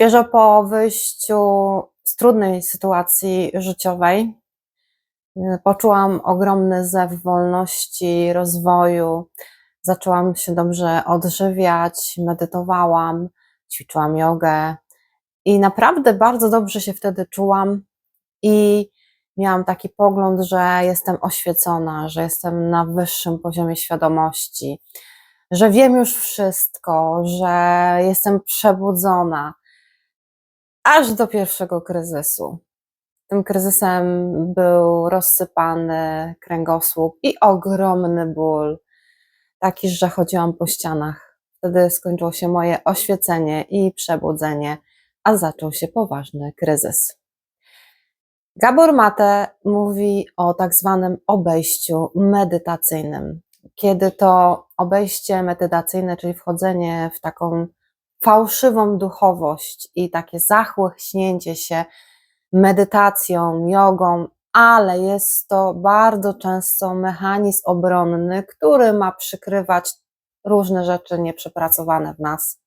Świeżo po wyjściu z trudnej sytuacji życiowej, y, poczułam ogromny zew wolności, rozwoju. Zaczęłam się dobrze odżywiać, medytowałam, ćwiczyłam jogę i naprawdę bardzo dobrze się wtedy czułam i miałam taki pogląd, że jestem oświecona, że jestem na wyższym poziomie świadomości, że wiem już wszystko, że jestem przebudzona, aż do pierwszego kryzysu. Tym kryzysem był rozsypany kręgosłup i ogromny ból, taki, że chodziłam po ścianach. Wtedy skończyło się moje oświecenie i przebudzenie, a zaczął się poważny kryzys. Gabor Mate mówi o tak zwanym obejściu medytacyjnym. Kiedy to obejście medytacyjne, czyli wchodzenie w taką fałszywą duchowość i takie zachłyśnięcie się medytacją, jogą, ale jest to bardzo często mechanizm obronny, który ma przykrywać różne rzeczy nieprzepracowane w nas.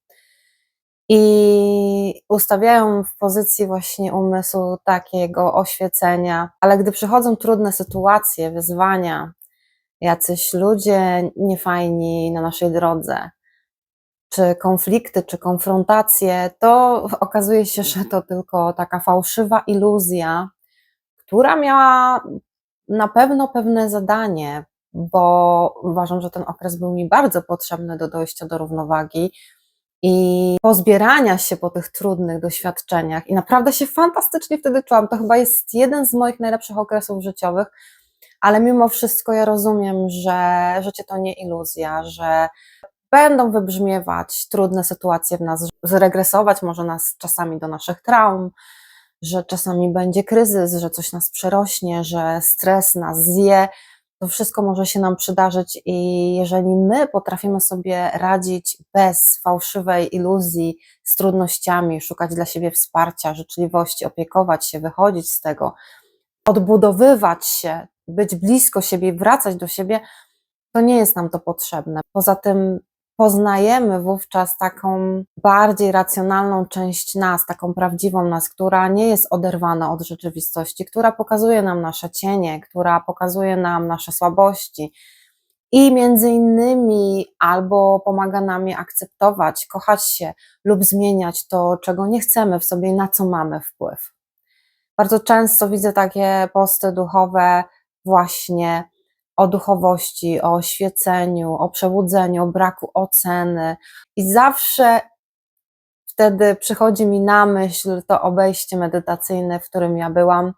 I ustawiają w pozycji właśnie umysłu takiego oświecenia, ale gdy przychodzą trudne sytuacje, wyzwania, jacyś ludzie niefajni na naszej drodze, czy konflikty, czy konfrontacje, to okazuje się, że to tylko taka fałszywa iluzja, która miała na pewno pewne zadanie, bo uważam, że ten okres był mi bardzo potrzebny do dojścia do równowagi i pozbierania się po tych trudnych doświadczeniach. I naprawdę się fantastycznie wtedy czułam. To chyba jest jeden z moich najlepszych okresów życiowych, ale mimo wszystko ja rozumiem, że życie to nie iluzja, że będą wybrzmiewać trudne sytuacje w nas, zregresować może nas czasami do naszych traum, że czasami będzie kryzys, że coś nas przerośnie, że stres nas zje. To wszystko może się nam przydarzyć, i jeżeli my potrafimy sobie radzić bez fałszywej iluzji z trudnościami, szukać dla siebie wsparcia, życzliwości, opiekować się, wychodzić z tego, odbudowywać się, być blisko siebie, wracać do siebie, to nie jest nam to potrzebne. Poza tym poznajemy wówczas taką bardziej racjonalną część nas, taką prawdziwą nas, która nie jest oderwana od rzeczywistości, która pokazuje nam nasze cienie, która pokazuje nam nasze słabości. I między innymi albo pomaga nam je akceptować, kochać się lub zmieniać to, czego nie chcemy w sobie i na co mamy wpływ. Bardzo często widzę takie posty duchowe, właśnie o duchowości, o oświeceniu, o przebudzeniu, o braku oceny. I zawsze wtedy przychodzi mi na myśl to obejście medytacyjne, w którym ja byłam,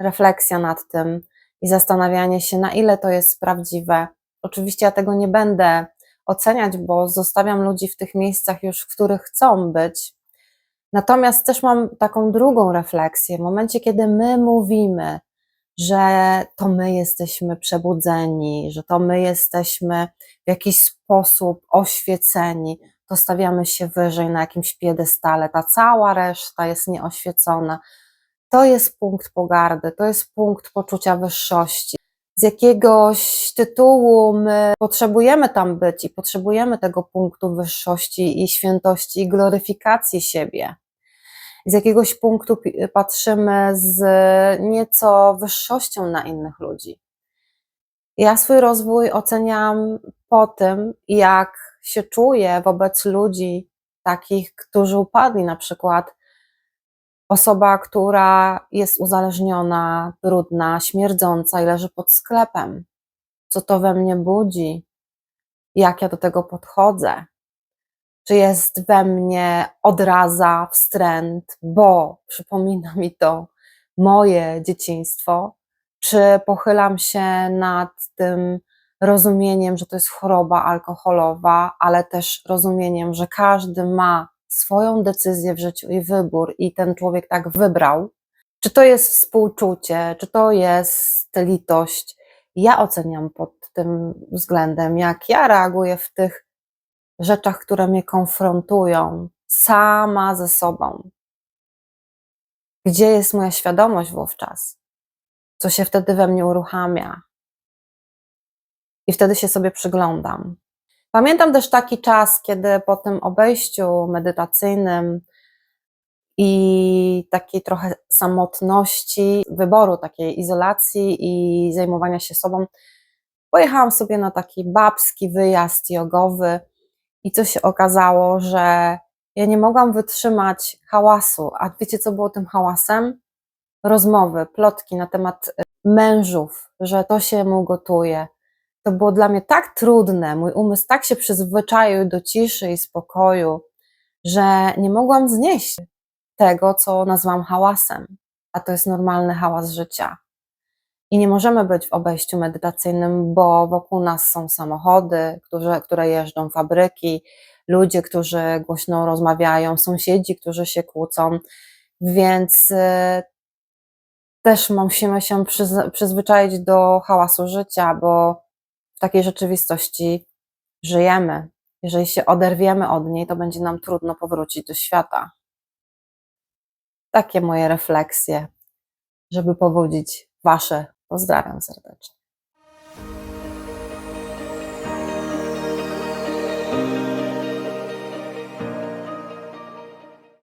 refleksja nad tym i zastanawianie się, na ile to jest prawdziwe. Oczywiście ja tego nie będę oceniać, bo zostawiam ludzi w tych miejscach już, w których chcą być. Natomiast też mam taką drugą refleksję. W momencie, kiedy my mówimy, że to my jesteśmy przebudzeni, że to my jesteśmy w jakiś sposób oświeceni, to stawiamy się wyżej na jakimś piedestale, ta cała reszta jest nieoświecona. To jest punkt pogardy, to jest punkt poczucia wyższości. Z jakiegoś tytułu my potrzebujemy tam być i potrzebujemy tego punktu wyższości i świętości i gloryfikacji siebie z jakiegoś punktu patrzymy z nieco wyższością na innych ludzi. Ja swój rozwój oceniam po tym, jak się czuję wobec ludzi takich, którzy upadli, na przykład osoba, która jest uzależniona, brudna, śmierdząca i leży pod sklepem. Co to we mnie budzi? Jak ja do tego podchodzę? Czy jest we mnie odraza, wstręt, bo przypomina mi to moje dzieciństwo, czy pochylam się nad tym rozumieniem, że to jest choroba alkoholowa, ale też rozumieniem, że każdy ma swoją decyzję w życiu i wybór, i ten człowiek tak wybrał. Czy to jest współczucie, czy to jest litość? Ja oceniam pod tym względem, jak ja reaguję w tych rzeczach, które mnie konfrontują sama ze sobą. Gdzie jest moja świadomość wówczas? Co się wtedy we mnie uruchamia? I wtedy się sobie przyglądam. Pamiętam też taki czas, kiedy po tym obejściu medytacyjnym i takiej trochę samotności, wyboru takiej izolacji i zajmowania się sobą, pojechałam sobie na taki babski wyjazd jogowy i co się okazało, że ja nie mogłam wytrzymać hałasu. A wiecie, co było tym hałasem? Rozmowy, plotki na temat y, mężów, że to się mu gotuje. To było dla mnie tak trudne, mój umysł tak się przyzwyczaił do ciszy i spokoju, że nie mogłam znieść tego, co nazwałam hałasem, a to jest normalny hałas życia. I nie możemy być w obejściu medytacyjnym, bo wokół nas są samochody, które, które jeżdżą, fabryki, ludzie, którzy głośno rozmawiają, sąsiedzi, którzy się kłócą, więc y, też musimy się przyz- przyzwyczaić do hałasu życia, bo w takiej rzeczywistości żyjemy. Jeżeli się oderwiemy od niej, to będzie nam trudno powrócić do świata. Takie moje refleksje, żeby pobudzić Wasze. Pozdrawiam serdecznie.